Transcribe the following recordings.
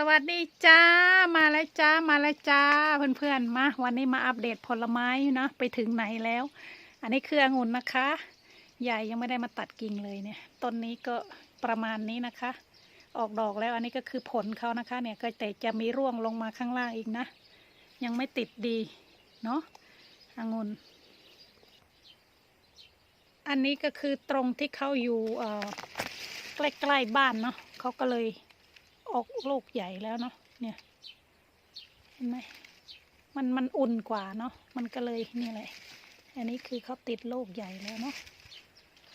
สวัสดีจ้ามาแล้วจ้ามาแล้วจ้าเพื่อนๆมาวันนี้มาอัปเดตผลไม้นะไปถึงไหนแล้ว อันนี้คือองุ่นนะคะ ใหญ่ยังไม่ได้มาตัดกิ่งเลยเนี่ยต้นนี้ก็ประมาณนี้นะคะ ออกดอกแล้วอันนี้ก็คือผลเขานะคะ เนี่ยก็แต่จะมีร่วงลงมาข้างล่างอีกนะ ยังไม่ติดดีเนาะองุ่นอันนี้ก็คือตรงที่เขาอยู่เออใกล้ๆบ้านเนาะเขาก็เลย ออกลูกใหญ่แล้วเนาะเนี่ยเห็นไหมมันมันอุ่นกว่าเนาะมันก็เลยนี่แหละ อันนี้คือเขาติดลูกใหญ่แล้วเนาะ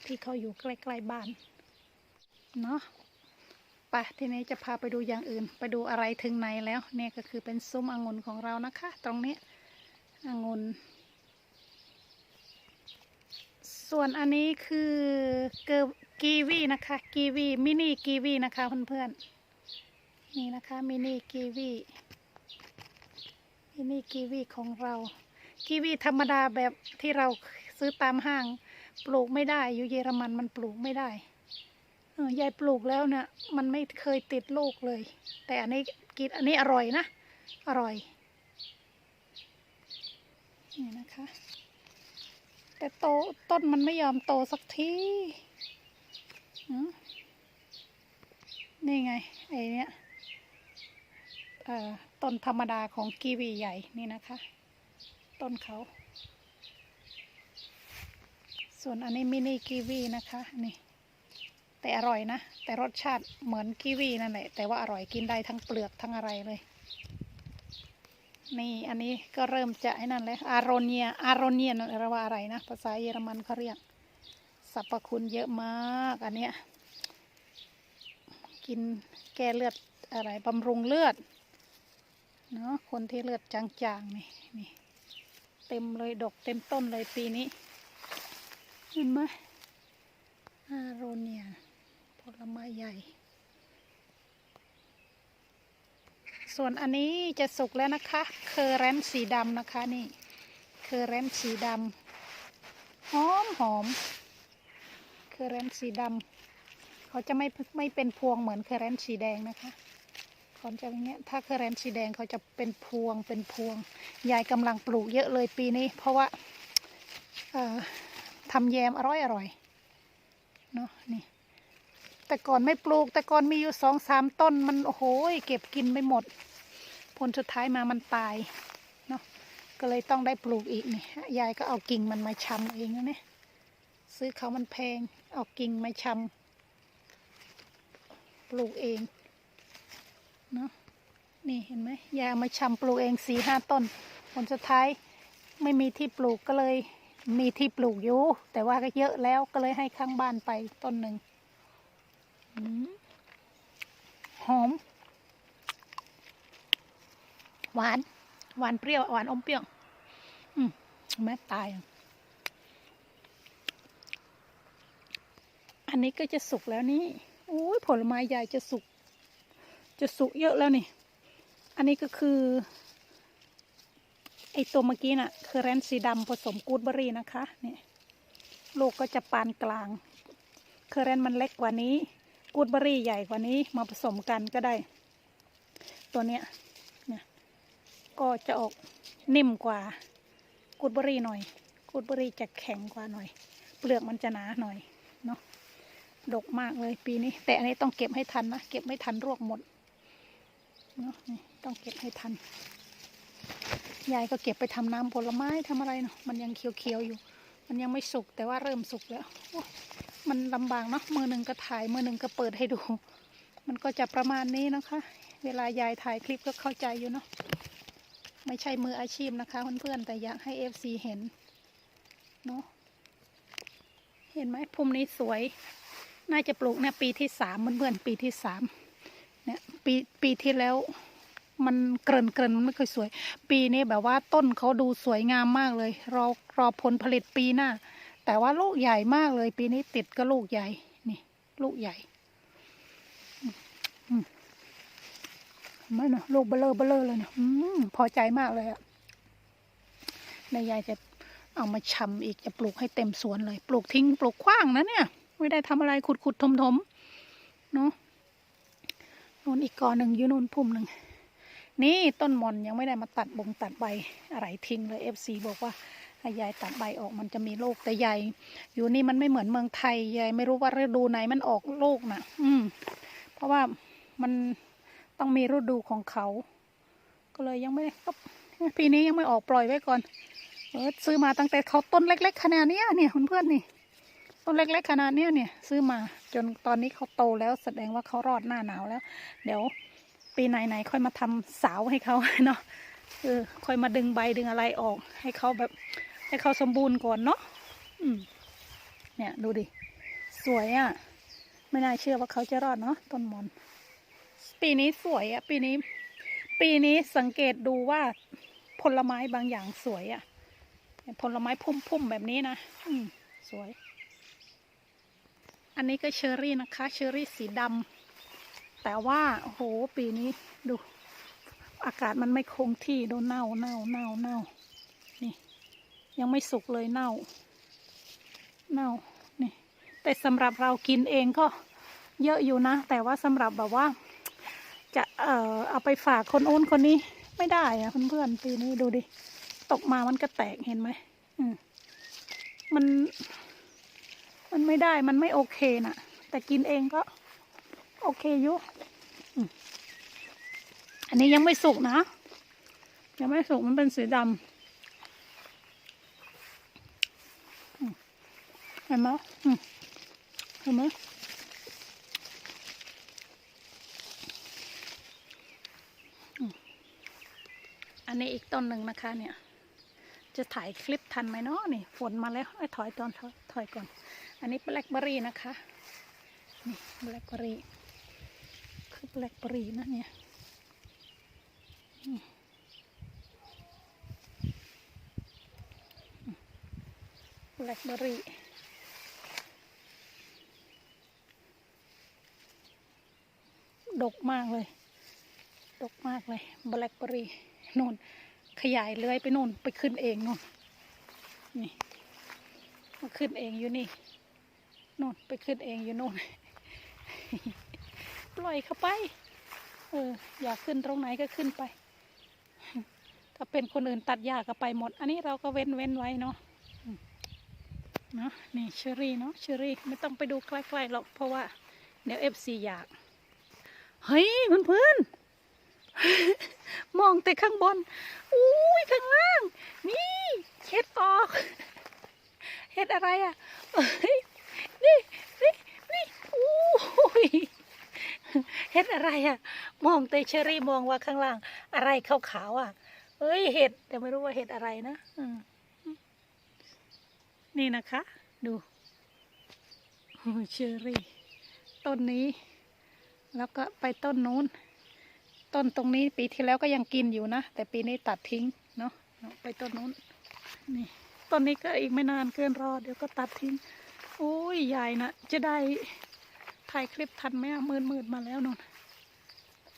ที่เขาอยู่ใกล้ๆบ้านเนาะไปทีนี้จะพาไปดูอย่างอื่น ไปดูอะไรถึงไหนแล้ว เนี่ยก็คือเป็นซุ้มองุ่นของเรานะคะ ตรงนี้องุ่นส่วนอันนี้คือเกอร์กีวีนะคะ กีวีมินิกีวีนะคะเพื่อนๆ นี่นะคะมินิกีวีมินิกีวีของเรากีวีธรรมดาแบบที่เราซื้อตามห้าง ปลูกไม่ได้ อยู่เยอรมันมันปลูกไม่ได้ยายปลูกแล้วเนี่ยมันไม่เคยติดลูกเลย แต่อันนี้กินอันนี้อร่อยนะ อร่อย นี่นะคะ แต่โตต้นมันไม่ยอมโตสักทีนี่ไง ไอเนี้ย ต้นธรรมดาของกีวีใหญ่นี่นะคะ ต้นเขา ส่วนอันนี้มินิกีวีนะคะนี่แต่อร่อยนะ แต่รสชาติเหมือนกีวีนั่นแหละแต่ว่าอร่อยกินได้ทั้งเปลือกทั้งอะไรเลย นี่อันนี้ก็เริ่มจะไอ้นั่นเลยอารเนียอารเนียนเรียกว่าอะไรนะ ภาษาเยอรมันเขาเรียกสรรพคุณเยอะมาก อันเนี้ยกินแก้เลือดอะไรบำรุงเลือด เนาะคนที่เลือดจางๆนี่นี่เต็มเลยดกเต็มต้นเลยปีนี้ เห็นไหมอาโรเนียผลไม้ใหญ่ ส่วนอันนี้จะสุกแล้วนะคะ เคอร์แรนสีดำนะคะนี่ เคอร์แรนสีดำหอมหอมเคอร์แรนสีดำเขาจะไม่ไม่เป็นพวงเหมือนเคอร์แรนสีแดงนะคะ เขาจะอย่างเงี้ย ถ้าเคอร์แรนสีแดงเขาจะเป็นพวงเป็นพวง ยายกำลังปลูกเยอะเลยปีนี้ เพราะว่าทำแยมอร่อยอร่อยเนาะนี่แต่ก่อนไม่ปลูก แต่ก่อนมีอยู่สองสามต้นมันโอ้โหเก็บกินไม่หมด ผลสุดท้ายมามันตายเนาะก็เลยต้องได้ปลูกอีกนี่ยายก็เอากิ่งมันมาชำเองนะเนี่ยซื้อเขามันแพง เอากิ่งมาชำปลูกเอง เนาะนี่เห็นไหมยายเอามาชำปลูกเองสี่ห้าต้น ผลสุดท้ายไม่มีที่ปลูกก็เลยมีที่ปลูกอยู่ แต่ว่าก็เยอะแล้วก็เลยให้ข้างบ้านไปต้นหนึ่งหอม หวาน หวานเปรี้ยว หวานอมเปรี้ยว อืมแม่ตาย อันนี้ก็จะสุกแล้วนี่ โอ้ยผลไม้ใหญ่จะสุก จะสุกเยอะแล้วนี่ อันนี้ก็คือ ไอตัวเมื่อกี้น่ะ คือแรนสีดำผสมกูดเบอร์รี่นะคะเนี่ยลูกก็จะปานกลาง เคอร์เรนมันเล็กกว่านี้ กูดเบอร์รี่ใหญ่กว่านี้มาผสมกันก็ได้ ตัวเนี้ยเนี่ยก็จะออกนิ่มกว่ากูดเบอร์รี่หน่อย กูดเบอร์รี่จะแข็งกว่าหน่อย เปลือกมันจะหนาหน่อยเนาะดกมากเลยปีนี้ แต่อันนี้ต้องเก็บให้ทันนะ เก็บไม่ทันรวกหมด เนาะนี่ต้องเก็บให้ทัน ยายก็เก็บไปทำน้ำผลไม้ทำอะไรเนาะมันยังเขียวๆอยู่ มันยังไม่สุกแต่ว่าเริ่มสุกแล้วมันลำบากเนาะมือหนึ่งก็ถ่ายมือหนึ่งก็เปิดให้ดู มันก็จะประมาณนี้นะคะ เวลายายถ่ายคลิปก็เข้าใจอยู่เนาะไม่ใช่มืออาชีพนะคะเพื่อนๆแต่อยากให้เอฟซีเห็นเนาะเห็นไหมพุ่มนี้สวย น่าจะปลูกเนี่ยปีที่สามเพื่อนๆปีที่สาม เนี่ยปีปีที่แล้วมันเกรินเกรินมันไม่เคยสวย ปีนี้แบบว่าต้นเขาดูสวยงามมากเลย รอรอผลผลิตปีหน้า แต่ว่าลูกใหญ่มากเลย ปีนี้ติดก็ลูกใหญ่ นี่ ลูกใหญ่มอืมเนไหม่นะลูกเบลอเบลอเลยนะอพอใจมากเลยอะนายยายจะเอามาชำอีกจะปลูกให้เต็มสวนเลย ปลูกทิ้งปลูกขว้างนะเนี่ย ไม่ได้ทำอะไรขุดขุดถมถมเนาะ นู่นอีกกอหนึ่งอยู่นู่นพุ่มหนึ่งนี่ต้นมอนยังไม่ได้มาตัดบงตัดใบอะไรทิ้งเลยเอฟซีบอกว่าให้ยายตัดใบออกมันจะมีโรคแต่ใหญ่อยู่นี่มันไม่เหมือนเมืองไทยยายไม่รู้ว่าฤดูไหนมันออกโรคนะอืม เพราะว่ามันต้องมีฤดูของเขา ก็เลยยังไม่ได้ก็ปีนี้ยังไม่ออกปล่อยไว้ก่อน เออซื้อมาตั้งแต่เขาต้นเล็ก ๆ ขนาดนี้เนี่ยเพื่อนๆนี่ ต้นเล็กๆขนาดเนี้ยเนี่ยซื้อมาจนตอนนี้เขาโตแล้วแสดงว่าเขารอดหน้าหนาวแล้ว เดี๋ยวปีไหนๆค่อยมาทำสาวให้เขาเนาะเออค่อยมาดึงใบดึงอะไรออก ให้เขาแบบให้เขาสมบูรณ์ก่อนเนาะอืมเนี่ยดูดิ สวยอะ่ะ ไม่น่าเชื่อว่าเขาจะรอดเนาะต้นมอน ปีนี้สวยอะ่ะ ปีนี้ ปีนี้สังเกตดูว่าผลไม้บางอย่างสวยอะ่ะผลไม้พุ่มๆแบบนี้นะอืมสวย อันนี้ก็เชอรี่นะคะ เชอรี่สีดำแต่ว่าโอ้โหปีนี้ดู อากาศมันไม่คงที่ดูเน่าเน่าเน่าเน่านี่ ยังไม่สุกเลยเน่า เน่านี่แต่สำหรับเรากินเองก็เยอะอยู่นะ แต่ว่าสำหรับแบบว่า จะเอ่อเอาไปฝากคนโน้นคนนี้ไม่ได้อะเพื่อนๆปีนี้ดูดิตกมามันก็แตกเห็นไหมอืมมัน มันไม่ได้มันไม่โอเคน่ะ แต่กินเองก็ โอเคอยู่อันนี้ยังไม่สุกนะ ยังไม่สุกมันเป็นสีดำเห็นไหมเห็นไหมอันนี้อีกต้นหนึ่งนะคะเนี่ย จะถ่ายคลิปทันไหมเนาะนี่ ฝนมาแล้วไอ้ถอยตอนถอยถอยก่อน อันนี้แบล็คเบอรี่นะคะ นี่แบล็คเบอรี่ คือแบล็คเบอรี่นะเนี่ยแบล็คเบอรี่ดกมากเลย ดกมากเลยแบล็คเบอรี่นู่น ขยายเลื้อยไปนู่น ไปขึ้นเองนู่น นี่มาขึ้นเองอยู่นี่ นู่นไปขึ้นเองอยู่นู่นปล่อยเข้าไป เออ อยากขึ้นตรงไหนก็ขึ้นไป ถ้าเป็นคนอื่นตัดหญ้าก็ไปหมด อันนี้เราก็เว้นเว้นไว้เนาะเนาะนี่เชอรี่เนาะเชอรี่ไม่ต้องไปดูใกล้ๆหรอกเพราะว่าเดี๋ยวเอฟซีอยาก เฮ้ยเพื่อนๆมองแต่ข้างบน อุ้ยข้างล่าง นี่เห็ดออก เห็ดอะไรอะเอ้ย นี่นี่นี่อู้ยเห็ดอะไรอะ มองแต่เชอรี่มองว่าข้างล่าง อะไรขาวๆอะ เอ้ยเห็ดแต่ไม่รู้ว่าเห็ดอะไรนะนี่นะคะ ดูโอ้ยเชอรี่ ต้นนี้ แล้วก็ไปต้นนู้น ต้นตรงนี้ปีที่แล้วก็ยังกินอยู่นะ แต่ปีนี้ตัดทิ้งเนาะเนาะไปต้นนู้น นี่ ต้นนี้ก็อีกไม่นานเกินรอ เดี๋ยวก็ตัดทิ้ง โอ้ยใหญ่นะจะได้ถ่ายคลิปทันไหมอะมืดมืดมาแล้วนน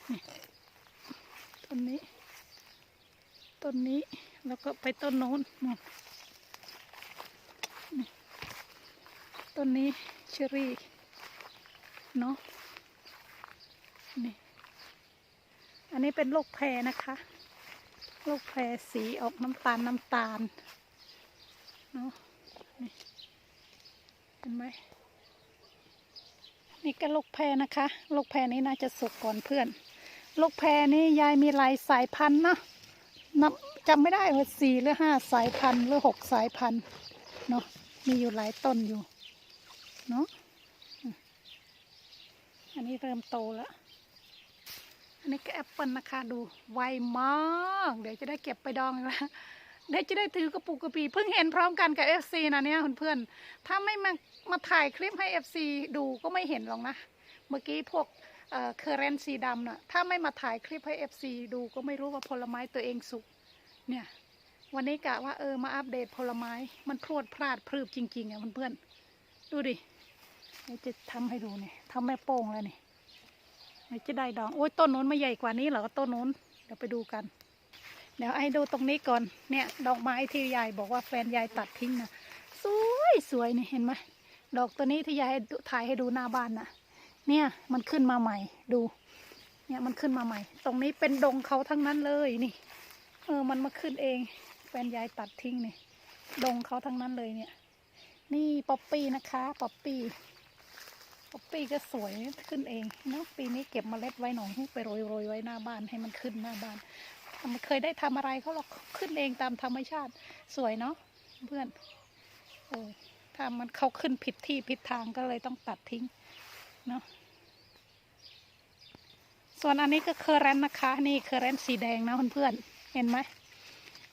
นี่ต้นนี้ ต้นนี้แล้วก็ไปต้นโน้นนนนี่ต้นนี้เชอรี่เนาะนี่อันนี้เป็นลูกแพรนะคะ ลูกแพรสีออกน้ำตาลน้ำตาลเนาะนี่ เห็นไหมนี่ก็ลูกแพรนะคะ ลูกแพรนี้น่าจะสุกก่อนเพื่อน ลูกแพรนี้ยายมีหลายสายพันธุ์นะนับจำไม่ได้ว่าสี่หรือห้าสายพันธุ์หรือหกสายพันธุ์เนาะมีอยู่หลายต้นอยู่เนาะอันนี้เริ่มโตแล้ว อันนี้ก็แอปเปิลนะคะ ดูไวมาก เดี๋ยวจะได้เก็บไปดองแล้ว เดี๋ยวจะได้ถือกระปุกกระปีเพิ่งเห็นพร้อมกันกับ FC นะเนี่ยเพื่อนๆถ้าไม่มามาถ่ายคลิปให้ FC ดูก็ไม่เห็นหรอกนะ เมื่อกี้พวกเอ่อเคอร์เรนสีดำน่ะถ้าไม่มาถ่ายคลิปให้ FC ดูก็ไม่รู้ว่าผลไม้ตัวเองสุกเนี่ยวันนี้กะว่าเออมาอัปเดตผลไม้มันพรวดพลาดพรืบจริงๆอะเพื่อนๆดูดิเดี๋ยวจะทำให้ดูเนี่ยทำแม่โป้งแล้วนี่ไม่จะได้ดองโอ้ยต้นนู้นไม่ใหญ่กว่านี้เหรอต้นนู้นเดี๋ยวไปดูกัน เดี๋ยวไอ้ดูตรงนี้ก่อน เนี่ยดอกไม้ที่ยายบอกว่าแฟนยายตัดทิ้งนะสวยสวยนี่เห็นไหมดอกตัวนี้ที่ยายถ่ายให้ดูหน้าบ้านนะเนี่ยมันขึ้นมาใหม่ดู เนี่ยมันขึ้นมาใหม่ ตรงนี้เป็นดงเขาทั้งนั้นเลยนี่เออมันมาขึ้นเอง แฟนยายตัดทิ้งนี่ดงเขาทั้งนั้นเลยเนี่ย นี่ป๊อปปี้นะคะป๊อปปี้ป๊อปปี้ก็สวยขึ้นเองเนาะปีนี้เก็บเมล็ดไว้หน่อยไปโรยโรยไว้หน้าบ้านให้มันขึ้นหน้าบ้าน มันเคยได้ทำอะไรเขาหรอกขึ้นเองตามธรรมชาติสวยเนาะเพื่อนเออถ้ามันเขาขึ้นผิดที่ผิดทางก็เลยต้องตัดทิ้งเนาะส่วนอันนี้ก็เคอร์เรนต์นะคะ นี่เคอร์เรนต์สีแดงนะเพื่อนๆเห็นไหม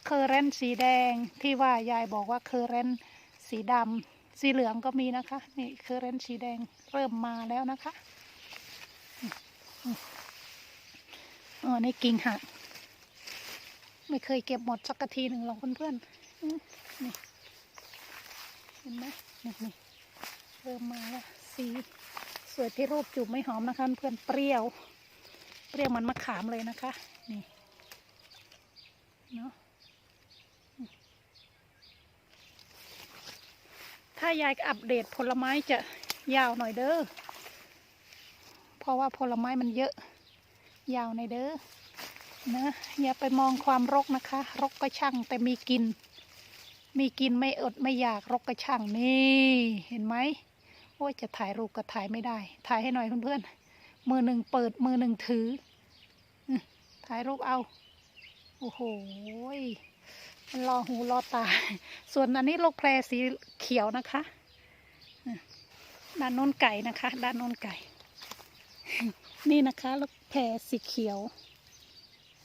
เคอร์เรนต์สีแดงที่ว่ายายบอกว่าเคอร์เรนต์สีดำสีเหลืองก็มีนะคะ นี่เคอร์เรนต์สีแดงเริ่มมาแล้วนะคะอ๋อนี่กิ่งหัก ไม่เคยเก็บหมดสักทีหนึ่งหรอกเพื่อนๆนี่เห็นไหมนี่นี่เริ่มมาแล้วสีสวยที่รูปจูบไม่หอมนะคะ เพื่อนเปรี้ยว เปรี้ยวมันมะขามเลยนะคะ นี่เนาะถ้ายายอัปเดตผลไม้จะยาวหน่อยเด้อ เพราะว่าผลไม้มันเยอะ ยาวในเด้อ นะอย่าไปมองความรกนะคะ รกก็ช่างแต่มีกิน มีกินไม่อดไม่อยากรกก็ช่างนี่เห็นไหมโอ้ยจะถ่ายรูปก็ถ่ายไม่ได้ ถ่ายให้หน่อยเพื่อนๆมือหนึ่งเปิดมือหนึ่งถือถ่ายรูปเอาโอ้โหมันรอหูรอตา ส่วนอันนี้ลูกแพรสีเขียวนะคะอะด้านโน้นไก่นะคะ ด้านโน้นไก่ นี่นะคะลูกแพรสีเขียว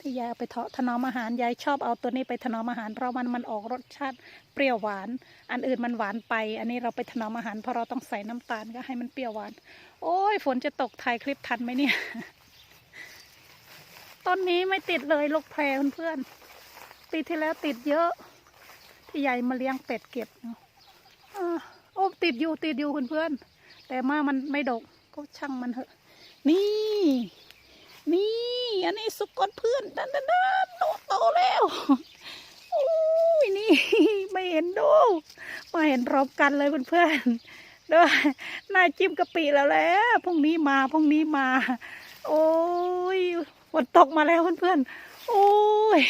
ที่ยายเอาไปเทาะถนอมอาหารยายชอบเอาตัวนี้ไปถนอมอาหารเพราะมันมันออกรสชาติเปรี้ยวหวาน อันอื่นมันหวานไป อันนี้เราไปถนอมอาหารเพราะเราต้องใส่น้ำตาลก็ให้มันเปรี้ยวหวาน โอ้ยฝนจะตกถ่ายคลิปทันไหมเนี่ยต้นนี้ไม่ติดเลยลูกแพรเพื่อนๆปีที่แล้วติดเยอะ ที่ยายมาเลี้ยงเป็ดเก็บอโอ้ติดอยู่ติดอยู่เพื่อนๆแต่มามันไม่ดกก็ช่างมันเถอะ นี่ นี่ อันนี้สุกรเพื่อนดันดันดันโตโตแล้วโอ้ยนี่ไม่เห็นดูมาเห็นพร้อมกันเลยเพื่อนๆด้วยนายจิ้มกะปิแล้วแหล้วพรุ่งนี้มาพรุ่งนี้มา โอ้ยฝนตกมาแล้วเพื่อนๆโอ้ย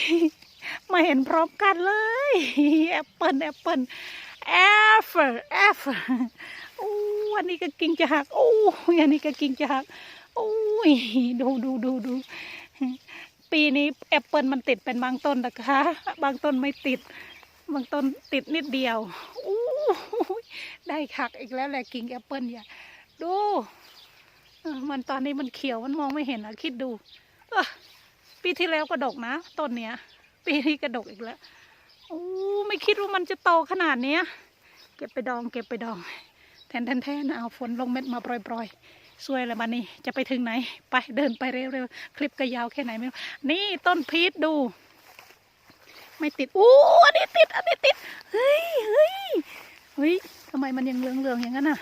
มาเห็นพร้อมกันเลยแอปเปิลแอปเปิลแอปเปิลแอปเปิลโอ้อันนี้ก็กิ่งจะหักโอ้ยอันนี้ก็กิ่งจะหัก อ้ยดูดูดูดูปีนี้แอปเปิลมันติดเป็นบางต้นนะคะ บางต้นไม่ติด บางต้นติดนิดเดียวโอ้ยได้ขักอีกแล้วแหละกิ่งแอปเปิลอย่าดูมันตอนนี้มันเขียวมันมองไม่เห็นอะคิดดูปีที่แล้วก็ดกนะต้นเนี้ย ปีนี้ก็ดกอีกแล้วโอ้ไม่คิดว่ามันจะโตขนาดเนี้ย เก็บไปดอง เก็บไปดอง แทนแทนแทนเอาฝนลงเม็ดมาปล่อยๆ สวยแล้วบันนี้จะไปถึงไหน ไปเดินไปเร็วๆ คลิปก็ยาวแค่ไหนไม่รู้ นี่ต้นพีชดู ไม่ติด อู้อันนี้ติด อันนี้ติด เฮ้ยเฮ้ยเฮ้ยทำไมมันยังเหลืองๆอย่างนั้นน่ะ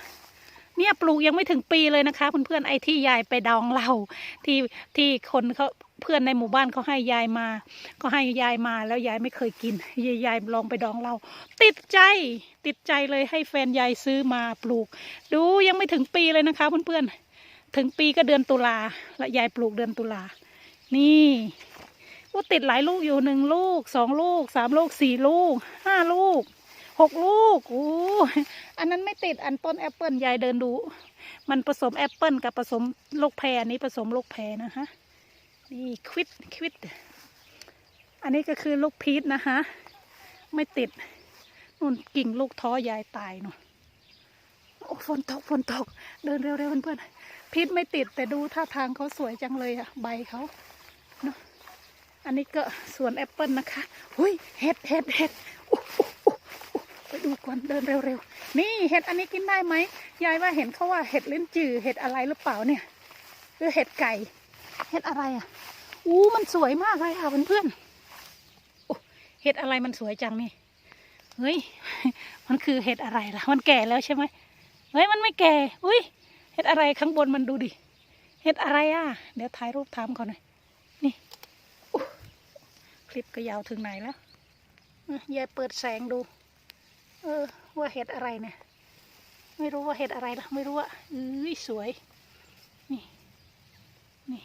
เนี่ยปลูกยังไม่ถึงปีเลยนะคะเพื่อนๆ ไอ้ที่ยายไปดองเหล้าที่ที่คนเขาเพื่อนในหมู่บ้านเขาให้ยายมาเขาให้ยายมาแล้วยายไม่เคยกิน ยายยายลองไปดองเหล้าติดใจ ติดใจเลยให้แฟนยายซื้อมาปลูก ดูยังไม่ถึงปีเลยนะคะเพื่อนๆ ถึงปีก็เดือนตุลาและยายปลูกเดือนตุลา นี่ว่าติดหลายลูกอยู่หนึ่งลูกสองลูกสามลูกสี่ลูกห้าลูกหกลูกโอ้อันนั้นไม่ติดอันต้นแอปเปิลยายเดินดู มันผสมแอปเปิลกับผสมลูกแพรนี้ผสมลูกแพรนะคะนี่ควิดควิดอันนี้ก็คือลูกพีชนะคะไม่ติดนู่นกิ่งลูกท้อยายตายเนาะโอ้ฝนตกฝนตก เดินเร็วๆเพื่อนๆ พีชไม่ติดแต่ดูท่าทางเขาสวยจังเลยอะใบเขาเนาะอันนี้ก็สวนแอปเปิลนะคะหุยเห็ดเห็ดเห็ดไปดูก่อนเดินเร็วๆ นี่เห็ดอันนี้กินได้ไหมยายว่าเห็นเขาว่าเห็ดลิ้นจือเห็ดอะไรหรือเปล่าเนี่ยหรือเห็ดไก่ เห็ดอะไรอะอู้มันสวยมากเลยค่ะเพื่อนๆเห็ดอะไรมันสวยจังนี่เฮ้ยมันคือเห็ดอะไรล่ะ มันแก่แล้วใช่ไหมเฮ้ยมันไม่แก่ อุ้ย เห็ดอะไรข้างบนมันดูดิ เห็ดอะไรอะ เดี๋ยวถ่ายรูปถามก่อนหน่อย นี่คลิปก็ยาวถึงไหนแล้วยายเปิดแสงดู เออ ว่าเห็ดอะไรเนี่ย ไม่รู้ว่าเห็ดอะไรละไม่รู้อะอุ้ยสวย นี่ นี่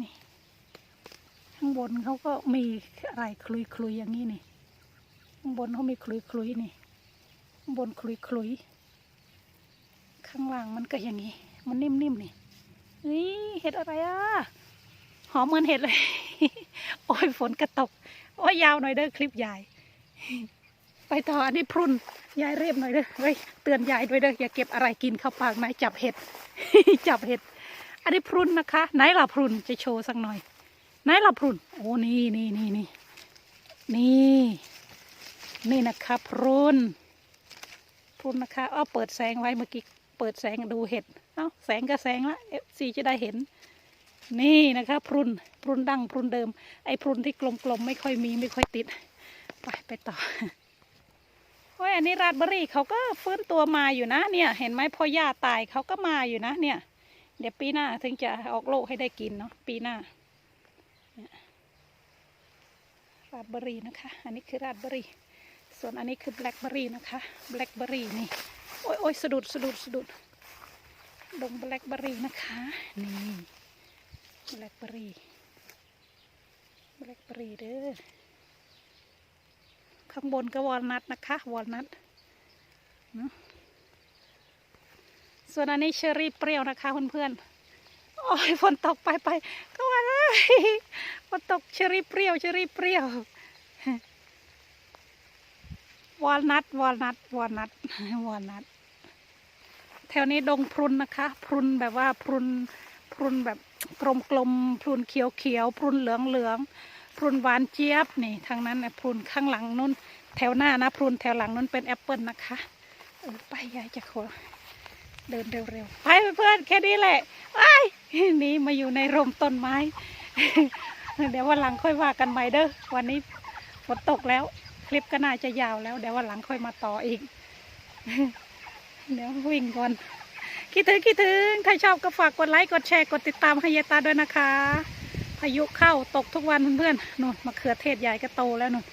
นี่ ข้างบนเขาก็มีอะไรคลุยคลุยอย่างนี้นี่ ข้างบนเขามีคลุยคลุยนี่ ข้างบนคลุยคลุย ข้างล่างมันก็อย่างนี้ มันนิ่มๆนี่นี่เห็ดอะไรอะ หอมเหมือนเห็ดเลย โอ้ยฝนกระตก โอ้ยยาวหน่อยเด้อคลิปยายไปต่ออันนี้พรุนยายเรียบหน่อยเด้อเฮ้ยเตือนยายด้วยเด้ออย่าเก็บอะไรกินเข้าปากนะจับเห็ด จับเห็ด อันนี้พรุนนะคะ ไหนล่ะพรุนจะโชว์สักหน่อย ไหนล่ะพรุนโอ้นี่นี่นี่นี่นี่นี่นะคะพรุนพรุนนะคะอ้อเปิดแสงไว้เมื่อกี้ เปิดแสงดูเห็ด เอ้าแสงก็แสงละเอฟซีจะได้เห็น นี่นะคะพรุนพรุนดังพรุนเดิม ไอ้พรุนที่กลมๆไม่ค่อยมีไม่ค่อยติด ไปไปต่อโอ้ยอันนี้ราดเบอรี่เขาก็ฟื้นตัวมาอยู่นะ เนี่ย เห็นไหมพอย่าตายเขาก็มาอยู่นะ เนี่ย เดี๋ยวปีหน้าถึงจะออกโลกให้ได้กินเนาะปีหน้าราดเบอรี่นะคะ อันนี้คือราดเบอรี่ ส่วนอันนี้คือแบล็คเบอรี่นะคะแบล็คเบอรี่นี่ โอ้ยโอ้ยสะดุดสะดุดสะดุดดงแบล็คเบอร์รี่นะคะ นี่แบล็คเบอร์รี่แบล็คเบอร์รี่เด้อข้างบนก็วอลนัทนะคะวอลนัทส่วนอันนี้เชอรี่เปรี้ยวนะคะเพื่อนๆโอ้ยฝนตกไปไปก็ว่าเลยฝนตกเชอรี่เปรี้ยวเชอรี่เปรี้ยววอลนัทวอลนัทวอลนัทวอลนัท แถวนี้ดงพรุนนะคะ พรุนแบบว่าพรุนพรุนแบบกลมๆพรุนเขียวๆพรุนเหลืองๆพรุนหวานเจี๊ยบนี่ทางนั้นนะพรุนข้างหลังนู้นแถวหน้านะพรุนแถวหลังนู้นเป็นแอปเปิลนะคะเออไปยายจะขอเดินเร็วๆไปเพื่อนแค่นี้แหละไอ้ยหนี่มาอยู่ในร่มต้นไม้ เดี๋ยววันหลังค่อยว่ากันใหม่เด้อวันนี้ฝนตกแล้ว คลิปก็น่าจะยาวแล้ว เดี๋ยววันหลังค่อยมาต่ออีก เดี๋ยววิ่งก่อน คิดถึงคิดถึงใครชอบก็ฝากกดไลค์ กดแชร์ กดติดตามให้ยายตาด้วยนะคะ พายุเข้าตกทุกวันเพื่อนๆนู่นมะเขือเทศใหญ่ก็โตแล้วนู่น